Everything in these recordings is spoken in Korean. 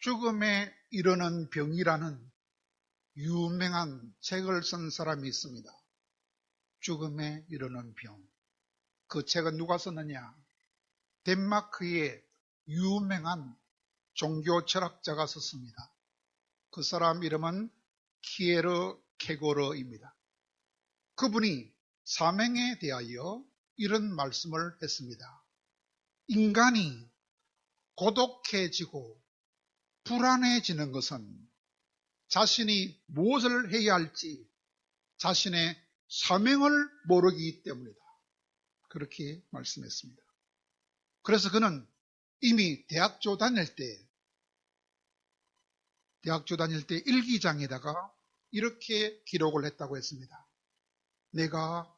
죽음에 이르는 병이라는 유명한 책을 쓴 사람이 있습니다. 죽음에 이르는 병. 그 책은 누가 썼느냐? 덴마크의 유명한 종교 철학자가 썼습니다. 그 사람 이름은 키에르 케고르입니다. 그분이 사명에 대하여 이런 말씀을 했습니다. 인간이 고독해지고 불안해지는 것은 자신이 무엇을 해야 할지 자신의 사명을 모르기 때문이다. 그렇게 말씀했습니다. 그래서 그는 이미 대학교 다닐 때, 대학교 다닐 때 일기장에다가 이렇게 기록을 했다고 했습니다. 내가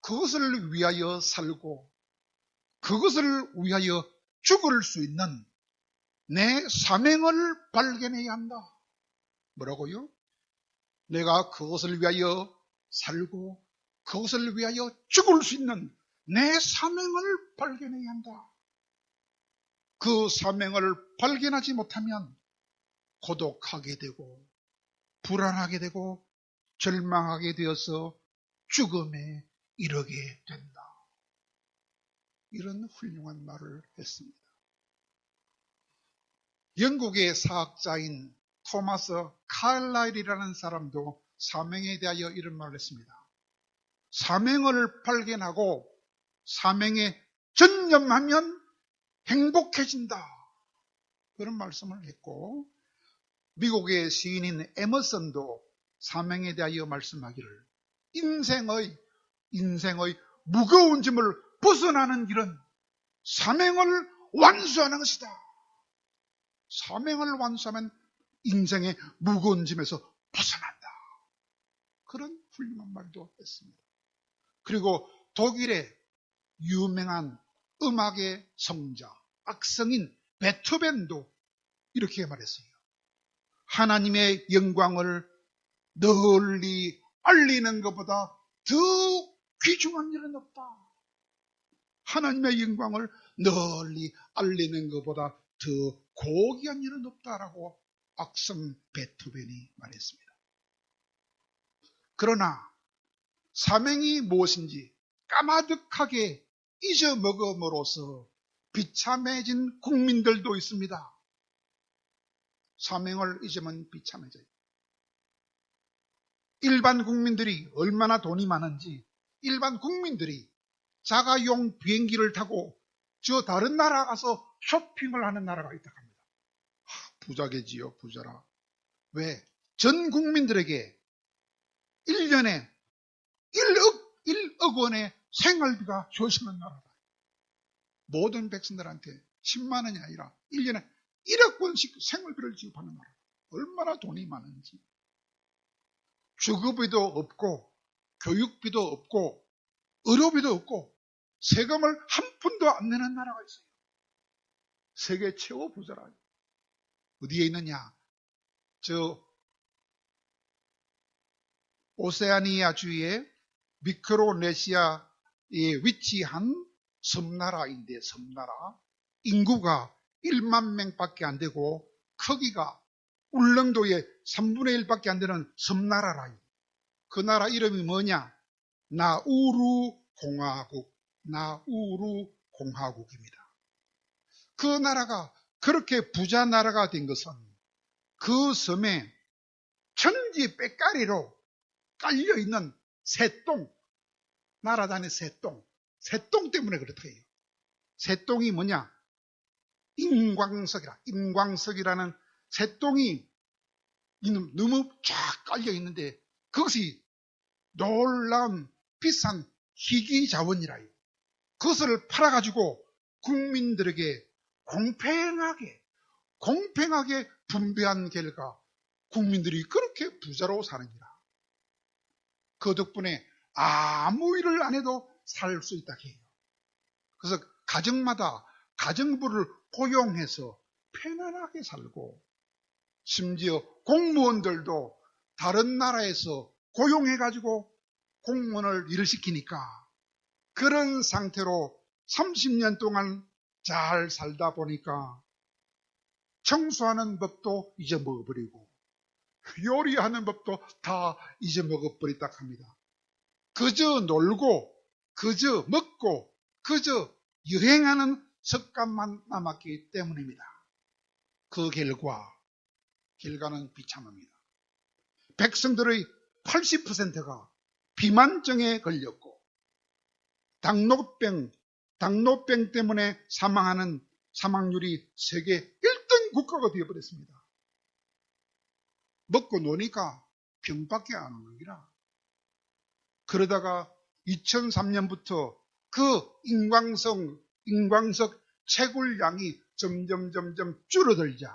그것을 위하여 살고 그것을 위하여 죽을 수 있는 내 사명을 발견해야 한다. 뭐라고요? 내가 그것을 위하여 살고 그것을 위하여 죽을 수 있는 내 사명을 발견해야 한다. 그 사명을 발견하지 못하면 고독하게 되고 불안하게 되고 절망하게 되어서 죽음에 이르게 된다. 이런 훌륭한 말을 했습니다. 영국의 사학자인 토마스 칼라일이라는 사람도 사명에 대하여 이런 말을 했습니다. 사명을 발견하고 사명에 전념하면 행복해진다. 그런 말씀을 했고, 미국의 시인인 에머슨도 사명에 대하여 말씀하기를 인생의, 인생의 무거운 짐을 벗어나는 길은 사명을 완수하는 것이다. 사명을 완수하면 인생의 무거운 짐에서 벗어난다. 그런 훌륭한 말도 했습니다. 그리고 독일의 유명한 음악의 성자, 악성인 베토벤도 이렇게 말했어요. 하나님의 영광을 널리 알리는 것보다 더 귀중한 일은 없다. 하나님의 영광을 널리 알리는 것보다 더 고귀한 일은 없다라고 악성 베토벤이 말했습니다. 그러나 사명이 무엇인지 까마득하게 잊어먹음으로써 비참해진 국민들도 있습니다. 사명을 잊으면 비참해져요. 일반 국민들이 얼마나 돈이 많은지 일반 국민들이 자가용 비행기를 타고 저 다른 나라 가서 쇼핑을 하는 나라가 있다 합니다. 부자겠지요, 부자라. 왜? 전 국민들에게 1년에 1억, 1억 원의 생활비가 주어지는 나라다. 모든 백성들한테 10만 원이 아니라 1년에 1억 원씩 생활비를 지급하는 나라. 얼마나 돈이 많은지. 주거비도 없고, 교육비도 없고, 의료비도 없고, 세금을 한 푼도 안 내는 나라가 있어요. 세계 최고 부자라. 어디에 있느냐? 저 오세아니아 주의 미크로네시아에 위치한 섬나라인데 섬나라 인구가 1만 명밖에 안 되고 크기가 울릉도의 3분의 1밖에 안 되는 섬나라라. 그 나라 이름이 뭐냐? 나우루 공화국. 나우루 공화국입니다. 그 나라가 그렇게 부자 나라가 된 것은 그 섬에 천지 빽가리로 깔려 있는 새똥, 나라단의 새똥, 새똥 때문에 그렇다 해요. 새똥이 뭐냐? 인광석이라, 인광석이라는 새똥이 너무 쫙 깔려 있는데 그것이 놀라운 비싼 희귀 자원이라요. 그것을 팔아가지고 국민들에게 공평하게, 공평하게 분배한 결과 국민들이 그렇게 부자로 사는기라. 그 덕분에 아무 일을 안 해도 살 수 있다 해요. 그래서 가정마다 가정부를 고용해서 편안하게 살고 심지어 공무원들도 다른 나라에서 고용해가지고 공무원을 일을 시키니까 그런 상태로 30년 동안 잘 살다 보니까 청소하는 법도 잊어먹어버리고 요리하는 법도 다 잊어먹어버렸다 합니다. 그저 놀고 그저 먹고 그저 여행하는 습관만 남았기 때문입니다. 그 결과 결과는 비참합니다. 백성들의 80%가 비만증에 걸렸고 당뇨병 당뇨병 때문에 사망하는 사망률이 세계 1등 국가가 되어버렸습니다. 먹고 노니까 병밖에 안 오는 기라. 그러다가 2003년부터 그 인광성, 인광석 채굴량이 점점 점점 줄어들자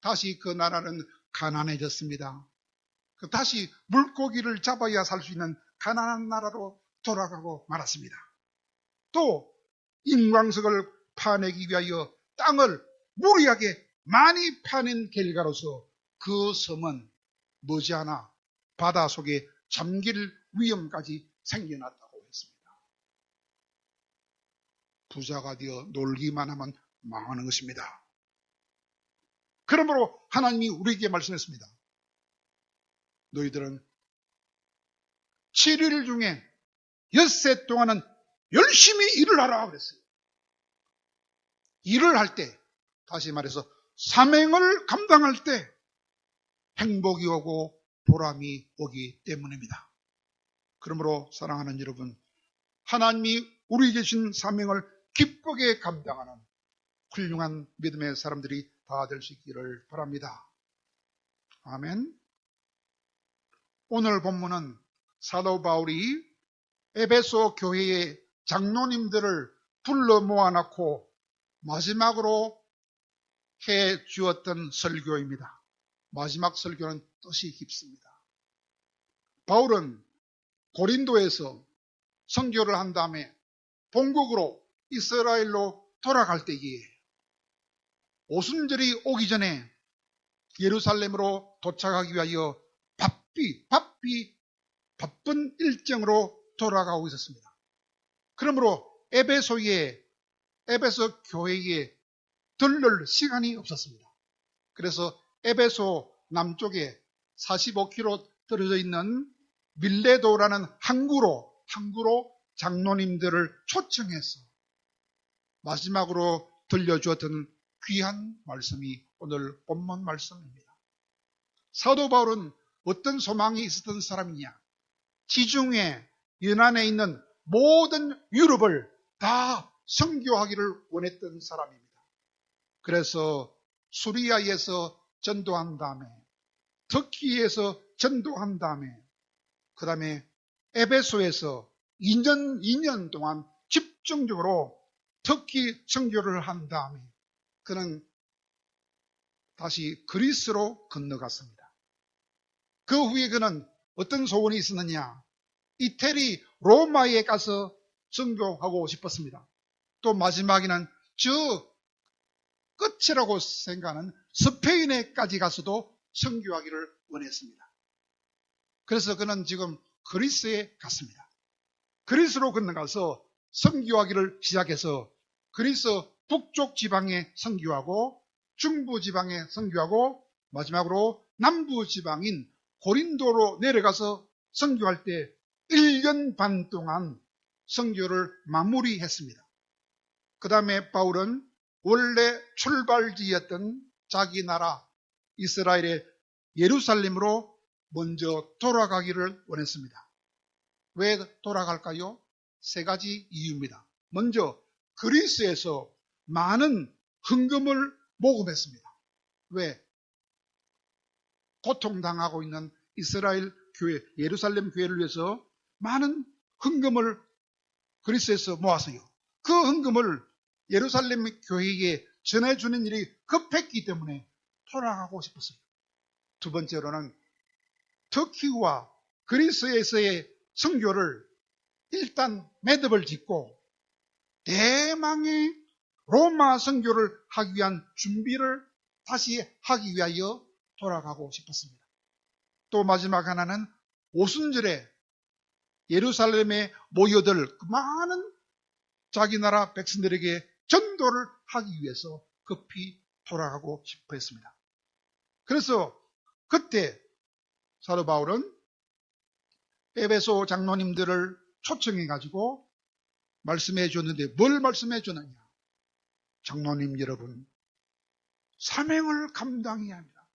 다시 그 나라는 가난해졌습니다. 그 다시 물고기를 잡아야 살 수 있는 가난한 나라로 돌아가고 말았습니다. 또 인광석을 파내기 위하여 땅을 무리하게 많이 파낸 결과로서 그 섬은 머지않아 바다 속에 잠길 위험까지 생겨났다고 했습니다. 부자가 되어 놀기만 하면 망하는 것입니다. 그러므로 하나님이 우리에게 말씀했습니다. 너희들은 7일 중에 엿새 동안은 열심히 일을 하라 그랬어요. 일을 할 때, 다시 말해서 사명을 감당할 때 행복이 오고 보람이 오기 때문입니다. 그러므로 사랑하는 여러분, 하나님이 우리 계신 사명을 기쁘게 감당하는 훌륭한 믿음의 사람들이 다 될 수 있기를 바랍니다. 아멘. 오늘 본문은 사도 바울이 에베소 교회의 장로님들을 불러 모아놓고 마지막으로 해 주었던 설교입니다. 마지막 설교는 뜻이 깊습니다. 바울은 고린도에서 성교를 한 다음에 본국으로 이스라엘로 돌아갈 때에 오순절이 오기 전에 예루살렘으로 도착하기 위하여 바삐, 바삐, 바쁜 일정으로 돌아가고 있었습니다. 그러므로 에베소에, 에베소 교회에 들를 시간이 없었습니다. 그래서 에베소 남쪽에 45km 떨어져 있는 밀레도라는 항구로 항구로 장로님들을 초청해서 마지막으로 들려주었던 귀한 말씀이 오늘 본문 말씀입니다. 사도 바울은 어떤 소망이 있었던 사람이냐? 지중해 연안에 있는 모든 유럽을 다 성교하기를 원했던 사람입니다. 그래서 수리아에서 전도한 다음에 터키에서 전도한 다음에 그 다음에 에베소에서 2년, 2년 동안 집중적으로 터키 청교를 한 다음에 그는 다시 그리스로 건너갔습니다. 그 후에 그는 어떤 소원이 있었느냐? 이태리 로마에 가서 성교하고 싶었습니다. 또 마지막에는 저 끝이라고 생각하는 스페인에까지 가서도 성교하기를 원했습니다. 그래서 그는 지금 그리스에 갔습니다. 그리스로 건너가서 성교하기를 시작해서 그리스 북쪽 지방에 성교하고 중부 지방에 성교하고 마지막으로 남부 지방인 고린도로 내려가서 성교할 때 1년 반 동안 성교를 마무리했습니다. 그 다음에 바울은 원래 출발지였던 자기 나라 이스라엘의 예루살렘으로 먼저 돌아가기를 원했습니다. 왜 돌아갈까요? 세 가지 이유입니다. 먼저 그리스에서 많은 헌금을 모금했습니다. 왜? 고통당하고 있는 이스라엘 교회, 예루살렘 교회를 위해서 많은 헌금을 그리스에서 모았어요. 그 헌금을 예루살렘 교회에 전해주는 일이 급했기 때문에 돌아가고 싶었어요. 두 번째로는 터키와 그리스에서의 성교를 일단 매듭을 짓고 대망의 로마 성교를 하기 위한 준비를 다시 하기 위하여 돌아가고 싶었습니다. 또 마지막 하나는 오순절에 예루살렘에 모여들 그 많은 자기 나라 백성들에게 전도를 하기 위해서 급히 돌아가고 싶어 했습니다. 그래서 그때 사도 바울은 에베소 장로님들을 초청해 가지고 말씀해 줬는데 뭘 말씀해 줬느냐? 장로님 여러분, 사명을 감당해야 합니다.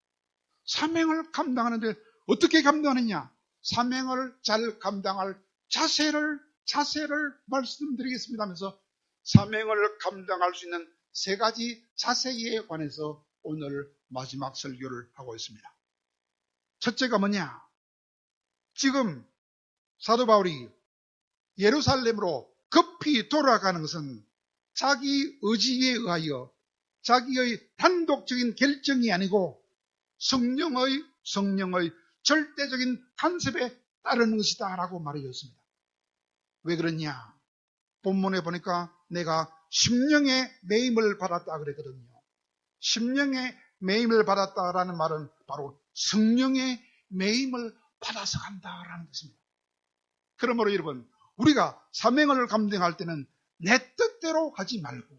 사명을 감당하는데 어떻게 감당하느냐? 사명을 잘 감당할 자세를 자세를 말씀드리겠습니다 하면서 사명을 감당할 수 있는 세 가지 자세에 관해서 오늘 마지막 설교를 하고 있습니다. 첫째가 뭐냐? 지금 사도 바울이 예루살렘으로 급히 돌아가는 것은 자기 의지에 의하여 자기의 단독적인 결정이 아니고 성령의 성령의 절대적인 간섭에 따르는 것이다 라고 말해줬습니다. 왜 그러냐? 본문에 보니까 내가 심령의 매임을 받았다 그랬거든요. 심령의 매임을 받았다라는 말은 바로 성령의 매임을 받아서 간다라는 것입니다. 그러므로 여러분, 우리가 사명을 감당할 때는 내 뜻대로 하지 말고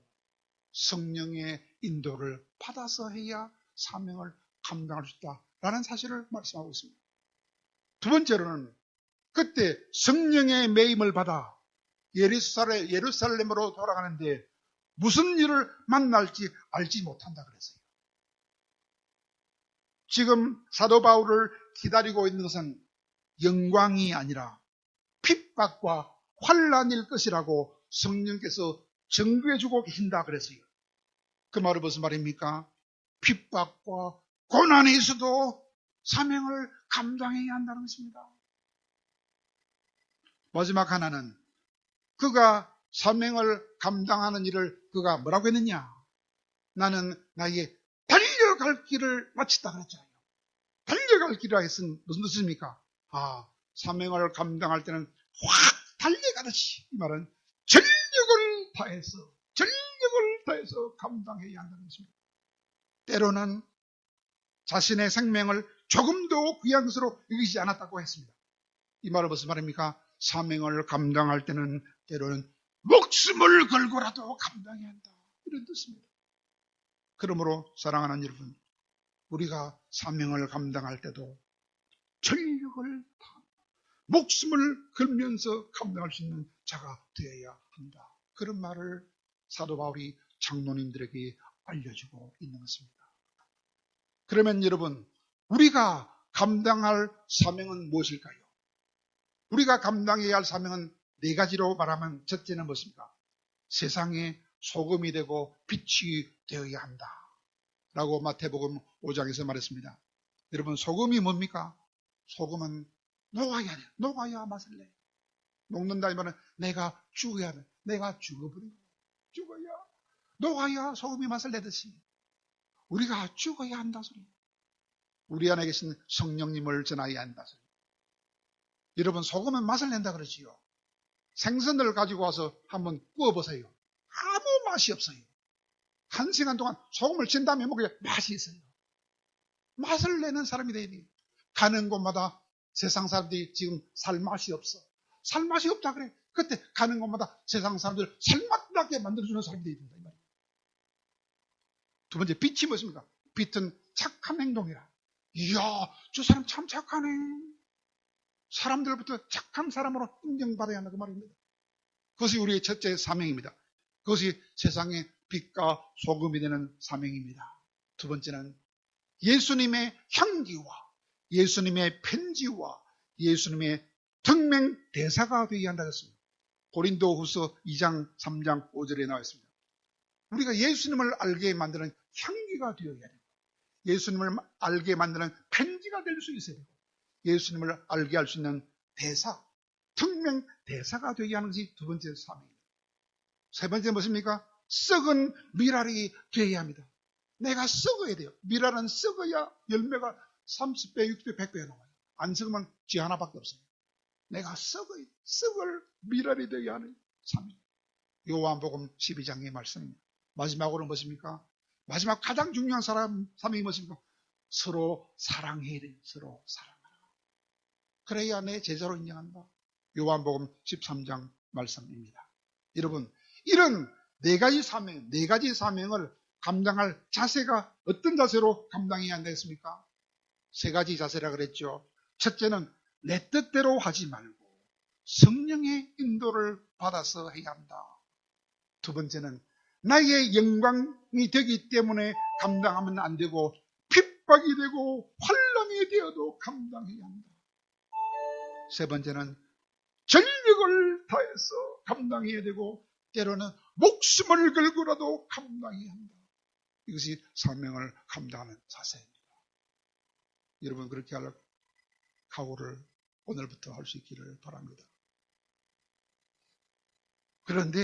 성령의 인도를 받아서 해야 사명을 감당할 수 있다라는 사실을 말씀하고 있습니다. 두 번째로는 그때 성령의 매임을 받아 예루살렘, 예루살렘으로 돌아가는데 무슨 일을 만날지 알지 못한다 그랬어요. 지금 사도 바울을 기다리고 있는 것은 영광이 아니라 핍박과 환란일 것이라고 성령께서 증거해주고 계신다 그랬어요. 그 말은 무슨 말입니까? 핍박과 고난이 있어도 사명을 감당해야 한다는 것입니다. 마지막 하나는 그가 사명을 감당하는 일을 그가 뭐라고 했느냐? 나는 나의 달려갈 길을 마쳤다 그랬잖아요. 달려갈 길이라 했은 무슨 뜻입니까? 아, 사명을 감당할 때는 확 달려가듯이 이 말은 전력을 다해서 전력을 다해서 감당해야 한다는 것입니다. 때로는 자신의 생명을 조금도 귀한것으로 여기지 않았다고 했습니다. 이 말은 무슨 말입니까? 사명을 감당할 때는 때로는 목숨을 걸고라도 감당해야 한다. 이런 뜻입니다. 그러므로 사랑하는 여러분, 우리가 사명을 감당할 때도 전력을 다 목숨을 걸면서 감당할 수 있는 자가 되어야 한다. 그런 말을 사도 바울이 장로님들에게 알려주고 있는 것입니다. 그러면 여러분, 우리가 감당할 사명은 무엇일까요? 우리가 감당해야 할 사명은 네 가지로 말하면 첫째는 무엇입니까? 세상에 소금이 되고 빛이 되어야 한다. 라고 마태복음 5장에서 말했습니다. 여러분, 소금이 뭡니까? 소금은 녹아야 돼. 녹아야 맛을 내. 녹는다 이 말은 내가 죽어야 돼. 내가 죽어버리고 죽어야 녹아야 소금이 맛을 내듯이 우리가 죽어야 한다 소리. 우리 안에 계신 성령님을 전하여야 한다. 여러분 소금은 맛을 낸다 그러지요. 생선을 가지고 와서 한번 구워보세요. 아무 맛이 없어요. 한 시간 동안 소금을 친 다음에 먹어야 맛이 있어요. 맛을 내는 사람이 돼야 돼요. 가는 곳마다 세상 사람들이 지금 살 맛이 없어. 살 맛이 없다 그래. 그때 가는 곳마다 세상 사람들 살맛 나게 만들어주는 사람이 돼야 된다. 두 번째, 빛이 무엇입니까? 빛은 착한 행동이라. 이야, 저 사람 참 착하네. 사람들부터 착한 사람으로 인정받아야 한다. 그 말입니다. 그것이 우리의 첫째 사명입니다. 그것이 세상의 빛과 소금이 되는 사명입니다. 두 번째는 예수님의 향기와 예수님의 편지와 예수님의 특명 대사가 되어야 한다 했습니다. 고린도 후서 2장, 3장, 5절에 나와 있습니다. 우리가 예수님을 알게 만드는 향기가 되어야 됩니다. 예수님을 알게 만드는 편지가 될 수 있어야 되고 예수님을 알게 할 수 있는 대사, 특명 대사가 되게 하는 것이 두 번째 사명입니다. 세 번째 무엇입니까? 썩은 미랄이 되어야 합니다. 내가 썩어야 돼요. 미랄은 썩어야 열매가 30배, 60배, 100배 나와요. 안 썩으면 쥐 하나밖에 없어요. 내가 썩어야, 썩을 미랄이 되어야 하는 사명. 요한복음 12장의 말씀입니다. 마지막으로 무엇입니까? 마지막 가장 중요한 사람, 사명이 무엇입니까? 서로 사랑해야 돼요. 서로 사랑하라. 그래야 내 제자로 인정한다. 요한복음 13장 말씀입니다. 여러분, 이런 네 가지 사명, 네 가지 사명을 감당할 자세가 어떤 자세로 감당해야 한다했습니까? 세 가지 자세라 그랬죠. 첫째는 내 뜻대로 하지 말고 성령의 인도를 받아서 해야 한다. 두 번째는 나의 영광 이 되기 때문에 감당하면 안 되고 핍박이 되고 환란이 되어도 감당해야 한다. 세 번째는 전력을 다해서 감당해야 되고 때로는 목숨을 걸고라도 감당해야 한다. 이것이 사명을 감당하는 자세입니다. 여러분 그렇게 할 각오를 오늘부터 할 수 있기를 바랍니다. 그런데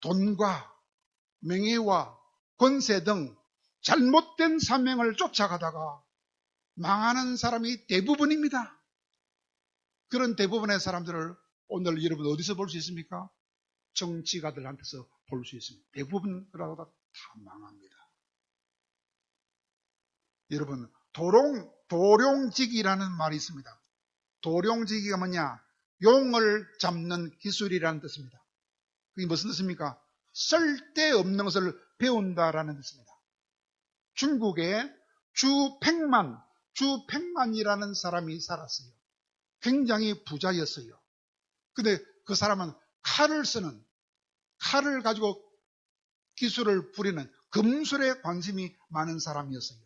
돈과 명예와 권세 등 잘못된 사명을 쫓아가다가 망하는 사람이 대부분입니다. 그런 대부분의 사람들을 오늘 여러분 어디서 볼 수 있습니까? 정치가들한테서 볼 수 있습니다. 대부분 그러다 다 망합니다. 여러분 도롱 도룡직이라는 말이 있습니다. 도룡직이가 뭐냐? 용을 잡는 기술이라는 뜻입니다. 그게 무슨 뜻입니까? 쓸데없는 것을 배운다라는 뜻입니다. 중국에 주팽만, 주팽만이라는 사람이 살았어요. 굉장히 부자였어요. 근데 그 사람은 칼을 쓰는, 칼을 가지고 기술을 부리는 금술에 관심이 많은 사람이었어요.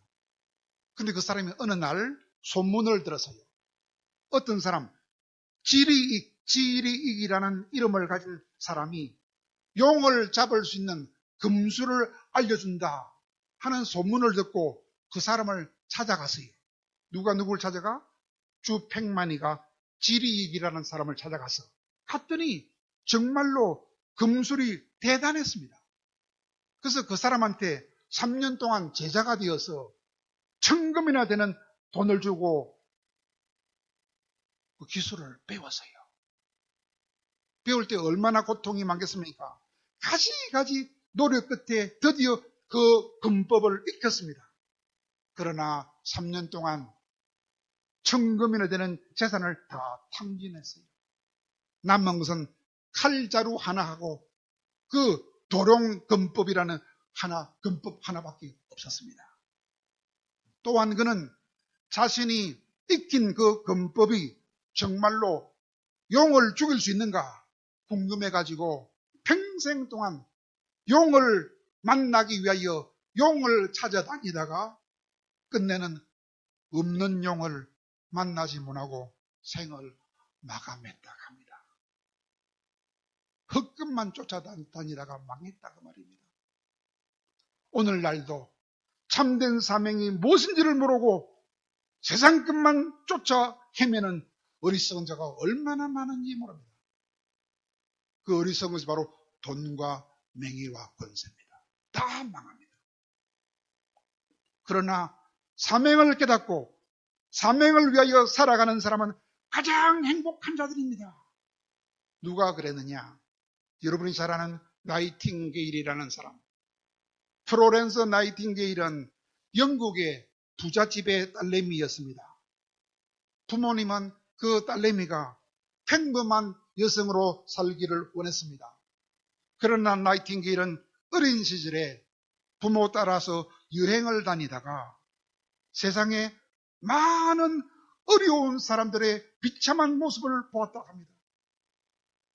근데 그 사람이 어느 날 소문을 들었어요. 어떤 사람, 지리익, 지리익이라는 이름을 가진 사람이 용을 잡을 수 있는 금수를 알려준다 하는 소문을 듣고 그 사람을 찾아갔어요. 누가 누구를 찾아가? 주팽만이가 지리익이라는 사람을 찾아가서 갔더니 정말로 금술이 대단했습니다. 그래서 그 사람한테 3년 동안 제자가 되어서 천금이나 되는 돈을 주고 그 기술을 배웠어요. 배울 때 얼마나 고통이 많겠습니까? 가지가지 노력 끝에 드디어 그 금법을 익혔습니다. 그러나 3년 동안 천금이나 되는 재산을 다 탕진했어요. 남은 것은 칼자루 하나하고 그 도룡금법이라는 하나, 금법 하나밖에 없었습니다. 또한 그는 자신이 익힌 그 금법이 정말로 용을 죽일 수 있는가 궁금해가지고 평생 동안 용을 만나기 위하여 용을 찾아다니다가 끝내는 없는 용을 만나지 못하고 생을 마감했다 합니다. 흑금만 쫓아다니다가 망했다고 말입니다. 오늘날도 참된 사명이 무엇인지를 모르고 세상 끝만 쫓아 헤매는 어리석은 자가 얼마나 많은지 모릅니다. 그 어리석은 것이 바로 돈과 명예와 권세입니다. 다 망합니다. 그러나 사명을 깨닫고 사명을 위하여 살아가는 사람은 가장 행복한 자들입니다. 누가 그랬느냐? 여러분이 잘 아는 나이팅게일이라는 사람. 프로렌서 나이팅게일은 영국의 부잣집의 딸내미였습니다. 부모님은 그 딸내미가 평범한 여성으로 살기를 원했습니다. 그러나 나이팅게일은 어린 시절에 부모 따라서 여행을 다니다가 세상에 많은 어려운 사람들의 비참한 모습을 보았다고 합니다.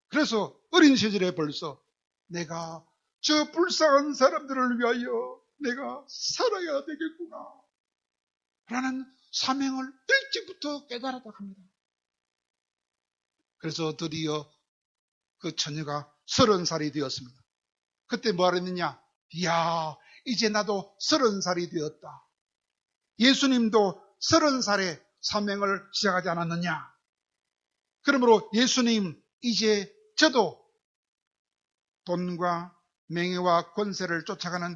그래서 어린 시절에 벌써 내가 저 불쌍한 사람들을 위하여 내가 살아야 되겠구나. 라는 사명을 일찍부터 깨달았다고 합니다. 그래서 드디어 그 처녀가 서른 살이 되었습니다. 그때 뭐 하랬느냐? 이야, 이제 나도 서른 살이 되었다. 예수님도 서른 살에 사명을 시작하지 않았느냐? 그러므로 예수님, 이제 저도 돈과 명예와 권세를 쫓아가는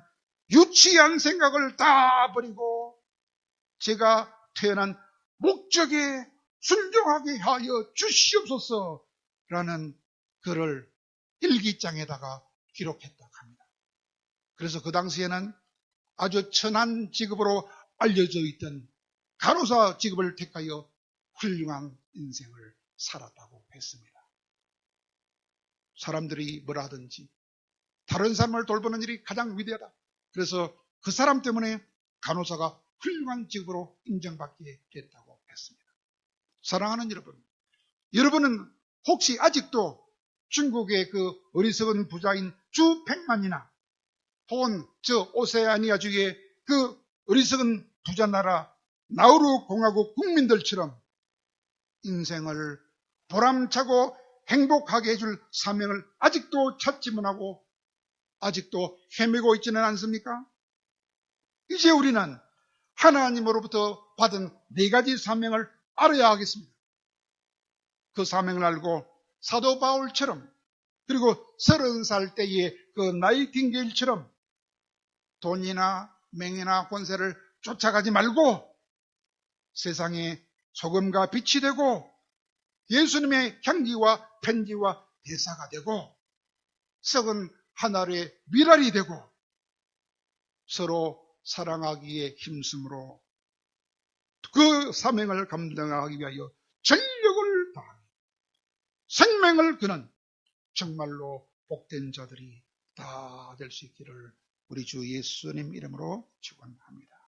유치한 생각을 다 버리고 제가 태어난 목적에 순종하게 하여 주시옵소서 라는 글을 일기장에다가 기록했다고 합니다. 그래서 그 당시에는 아주 천한 직업으로 알려져 있던 간호사 직업을 택하여 훌륭한 인생을 살았다고 했습니다. 사람들이 뭐라 하든지 다른 사람을 돌보는 일이 가장 위대하다. 그래서 그 사람 때문에 간호사가 훌륭한 직업으로 인정받게 됐다고 했습니다. 사랑하는 여러분, 여러분은 혹시 아직도 중국의 그 어리석은 부자인 주백만이나 혹은 저 오세아니아 주의 그 어리석은 부자 나라 나우루 공화국 국민들처럼 인생을 보람차고 행복하게 해줄 사명을 아직도 찾지 못하고 아직도 헤매고 있지는 않습니까? 이제 우리는 하나님으로부터 받은 네 가지 사명을 알아야 하겠습니다. 그 사명을 알고 사도 바울처럼 그리고 서른 살 때의 그 나이팅게일처럼 돈이나 명예나 권세를 쫓아가지 말고 세상에 소금과 빛이 되고 예수님의 향기와 편지와 대사가 되고 썩은 하나의 미랄이 되고 서로 사랑하기에 힘쓰므로 그 사명을 감당하기 위하여 생명을 그는 정말로 복된 자들이 다 될 수 있기를 우리 주 예수님 이름으로 축원합니다.